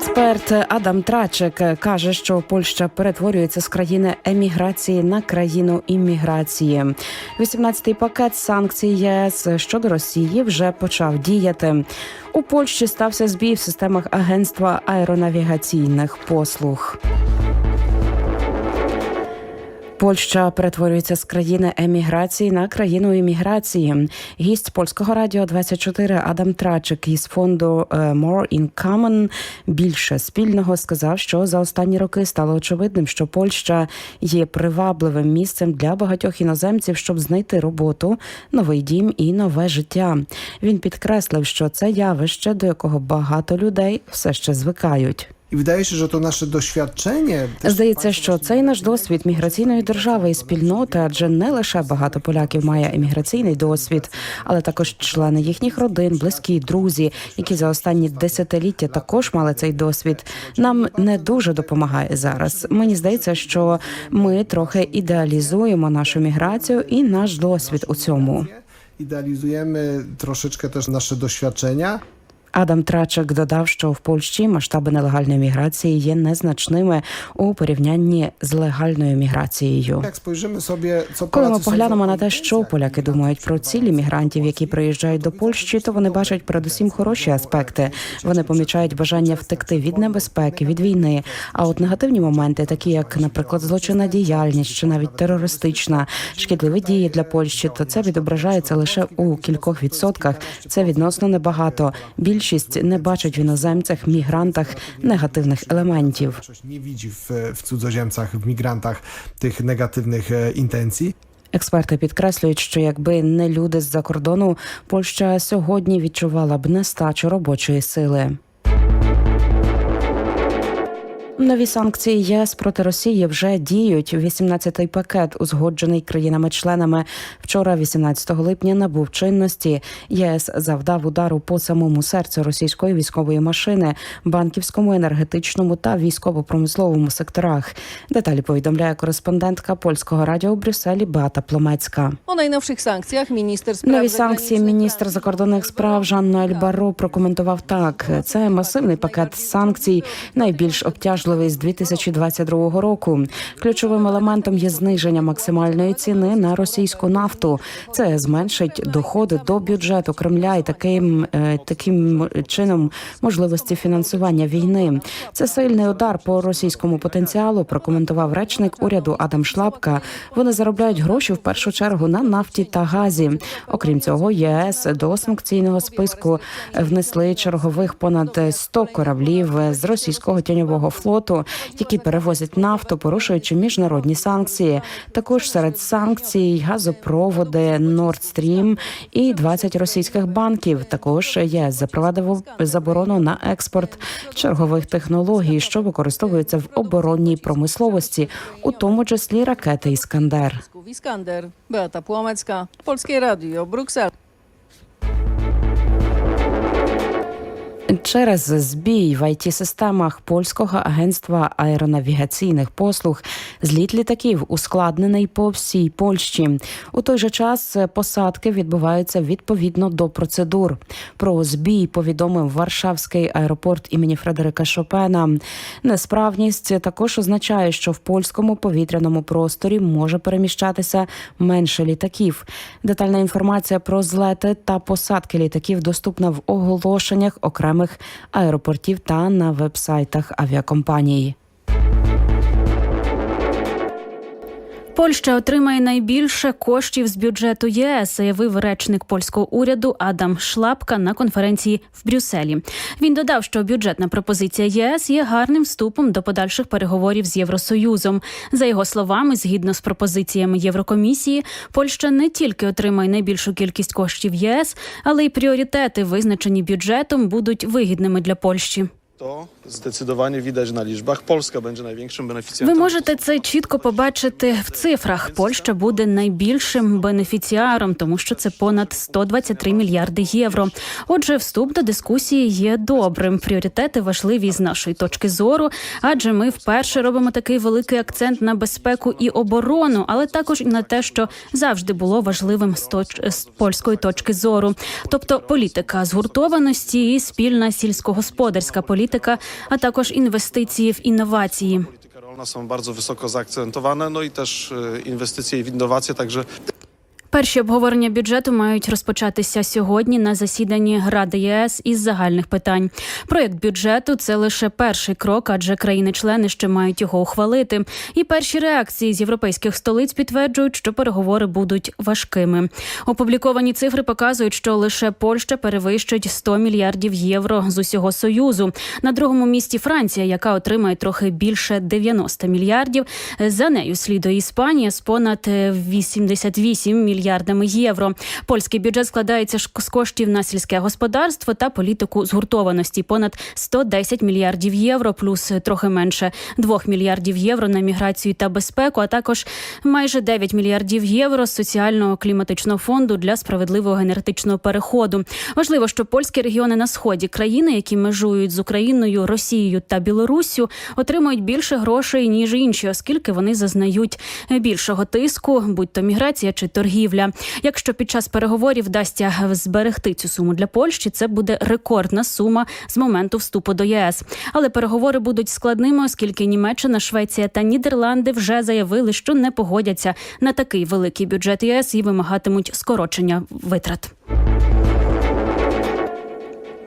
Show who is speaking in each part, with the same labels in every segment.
Speaker 1: Експерт Адам Трачек каже, що Польща перетворюється з країни еміграції на країну імміграції. 18-й пакет санкцій ЄС щодо Росії вже почав діяти. У Польщі стався збій в системах агентства аеронавігаційних послуг. Польща перетворюється з країни еміграції на країну імміграції. Гість польського радіо 24 Адам Трачик із фонду е, More in Common більше спільного сказав, що за останні роки стало очевидним, що Польща є привабливим місцем для багатьох іноземців, щоб знайти роботу, новий дім і нове життя. Він підкреслив, що це явище, до якого багато людей все ще звикають.
Speaker 2: I wydaje się, że to nasze doświadczenie.
Speaker 1: Здається, що цей наш досвід міграційної держави і спільноти, адже не лише багато поляків має еміграційний досвід, але також члени їхніх родин, близькі, друзі, які за останні десятиліття також мали цей досвід. Нам не дуже допомагає зараз. Мені здається, що ми трохи ідеалізуємо нашу міграцію і наш досвід у цьому.
Speaker 2: Idealizujemy troszeczkę też nasze doświadczenia.
Speaker 1: Адам Трачек додав, що в Польщі масштаби нелегальної міграції є незначними у порівнянні з легальною міграцією. Коли ми поглянемо на те, що поляки думають про цілі мігрантів, які приїжджають до Польщі, то вони бачать передусім хороші аспекти. Вони помічають бажання втекти від небезпеки, від війни. А от негативні моменти, такі як, наприклад, злочинна діяльність чи навіть терористична, шкідливі дії для Польщі, то це відображається лише у кількох відсотках. Це відносно небагато. Більшість не бачить в іноземцях, мігрантах негативних елементів.
Speaker 2: Не nie в цудзоземцях, в мігрантах тих негативних intencji.
Speaker 1: Експерти підкреслюють, що якби не люди з-за кордону, Польща сьогодні відчувала б нестачу робочої сили. Нові санкції ЄС проти Росії вже діють. 18-й пакет, узгоджений країнами-членами, вчора, 18 липня, набув чинності. ЄС завдав удару по самому серцю російської військової машини, банківському, енергетичному та військово-промисловому секторах. Деталі повідомляє кореспондентка польського радіо у Брюсселі Беата Пломецька.
Speaker 3: O najnowszych sankcjach minister spraw
Speaker 1: Нові санкції. Міністр закордонних справ Жан Ноель прокоментував так: це масивний пакет санкцій, найбільш обтяжливий з 2022 року. Ключовим елементом є зниження максимальної ціни на російську нафту. Це зменшить доходи до бюджету Кремля і таким е, таким чином можливості фінансування війни. Це сильний удар по російському потенціалу. Прокоментував речник уряду Адам Шлапка. Вони заробляють гроші в першу чергу на нафті та газі. Окрім цього, ЄС до санкційного списку внесли чергових понад 100 кораблів з російського тіньового флоту, які перевозять нафту, порушуючи міжнародні санкції. Також серед санкцій газопроводи Nord Stream і 20 російських банків. Також ЄС запровадив заборону на експорт чергових технологій, що використовуються в оборонній промисловості, у тому числі ракети Іскандер.
Speaker 3: Iskander, Beata Płomecka, Polskie Radio, Bruksela.
Speaker 1: Через збій в it системах польського агентства аеронавігаційних послуг зліт літаків ускладнений по всій Польщі. У той же час посадки відбуваються відповідно до процедур. Про збій повідомив Варшавський аеропорт імені Фредерика Шопена. Несправність також означає, що в польському повітряному просторі може переміщатися менше літаків. Детальна інформація про злети та посадки літаків доступна в оголошеннях окремих аеропортів та на вебсайтах авіакомпаній.
Speaker 4: Польща отримає найбільше коштів з бюджету ЄС, заявив речник польського уряду Адам Шлапка на конференції в Брюсселі. Він додав, що бюджетна пропозиція ЄС є гарним вступом до подальших переговорів з Євросоюзом. За його словами, згідно з пропозиціями Єврокомісії, Польща не тільки отримає найбільшу кількість коштів ЄС, але й пріоритети, визначені бюджетом, будуть вигідними для Польщі.
Speaker 5: To zdecydowanie widać na liczbach. Polska będzie.
Speaker 4: Ви можете це чітко побачити в цифрах. Польща буде найбільшим бенефіціаром, тому що це понад 123 мільярди євро. Отже, вступ до дискусії є добрим. Пріоритети важливі з нашої точки зору, адже ми вперше робимо такий великий акцент на безпеку і оборону, але також і на те, що завжди було важливим з, точ... з польської точки зору, тобто політика згуртованості і спільна сільськогосподарська політика. Політика, а також інвестиції в інновації.
Speaker 5: Wysoko zaakcentowane, no i też e, inwestycje w innowacje, także
Speaker 4: Перші обговорення бюджету мають розпочатися сьогодні на засіданні Ради ЄС із загальних питань. Проєкт бюджету це лише перший крок, адже країни-члени ще мають його ухвалити. І перші реакції з європейських столиць підтверджують, що переговори будуть важкими. Опубліковані цифри показують, що лише Польща перевищить 100 мільярдів євро з усього союзу. На другому місці Франція, яка отримає трохи більше 90 мільярдів. За нею слідує Іспанія з понад е, 88 мільярдами євро. Польський бюджет складається з коштів на сільське господарство та політику згуртованості. Понад 110 мільярдів євро, плюс трохи менше 2 мільярдів євро на міграцію та безпеку, а також майже 9 мільярдів євро з соціального кліматичного фонду для справедливого енергетичного переходу. Важливо, що польські регіони на сході країни, які межують з Україною, Росією та Білоруссю, отримують більше грошей ніж інші, оскільки вони зазнають більшого тиску, будь то міграція чи торгівля. Якщо під час переговорів вдасться зберегти цю суму для Польщі, це буде рекордна сума з моменту вступу до ЄС. Але переговори будуть складними, оскільки Німеччина, Швеція та Нідерланди вже заявили, що не погодяться на такий великий бюджет ЄС і вимагатимуть скорочення витрат.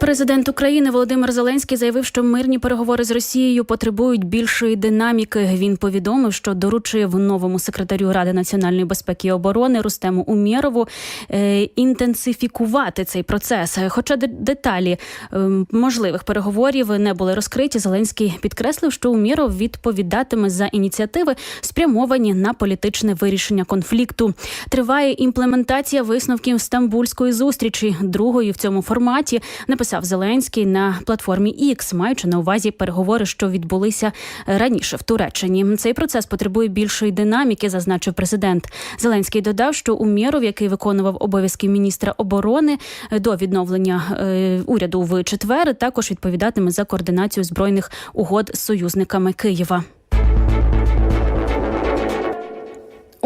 Speaker 4: Президент України Володимир Зеленський заявив, що мирні переговори з Росією потребують більшої динаміки. Він повідомив, що доручив новому секретарю Ради національної безпеки і оборони Рустему Умєрову е, інтенсифікувати цей процес. Хоча деталі е, можливих переговорів не були розкриті, Зеленський підкреслив, що Умєров відповідатиме за ініціативи, спрямовані на політичне вирішення конфлікту. Триває імплементація висновків стамбульської зустрічі, другої в цьому форматі. Написав Зеленський на платформі X, маючи на увазі переговори, що відбулися раніше в Туреччині. Цей процес потребує більшої динаміки, зазначив президент. Зеленський додав, що Умєров, який виконував обов'язки міністра оборони до відновлення е, уряду в четвер, також відповідатиме за координацію збройних угод з союзниками Києва.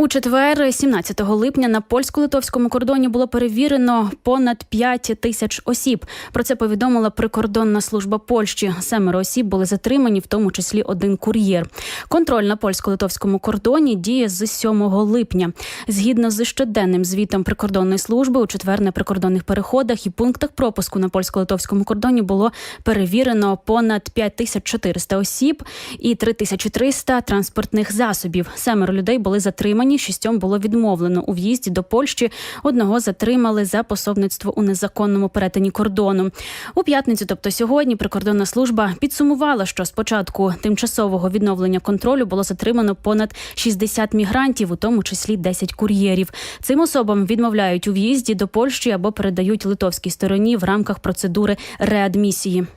Speaker 4: Четвер, 17 липня, на польсько-литовському кордоні було перевірено понад 5 тисяч осіб. Про це повідомила прикордонна служба Польщі. Семеро осіб були затримані, в тому числі один кур'єр. Контроль на польсько-литовському кордоні діє з 7 липня. Згідно з щоденним звітом прикордонної служби, у четвер на прикордонних переходах і пунктах пропуску на польсько-литовському кордоні було перевірено понад 5400 осіб і 3300 транспортних засобів. Семеро людей були затримані. Шістьом було відмовлено у в'їзді до Польщі. Одного затримали за пособництво у незаконному перетині кордону. У п'ятницю, тобто сьогодні, прикордонна служба підсумувала, що з початку тимчасового відновлення контролю було затримано понад 60 мігрантів, у тому числі 10 кур'єрів. Цим особам відмовляють у в'їзді до Польщі або передають литовській стороні в рамках процедури реадмісії.